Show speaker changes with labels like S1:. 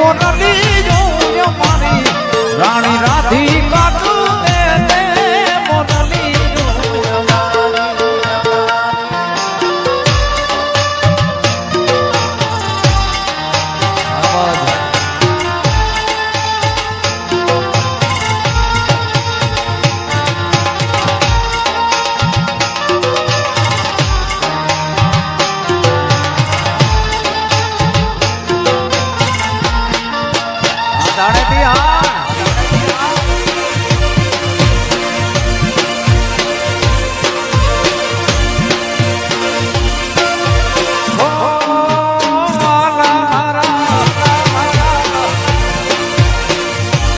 S1: મોરલી ધાણે બિહાર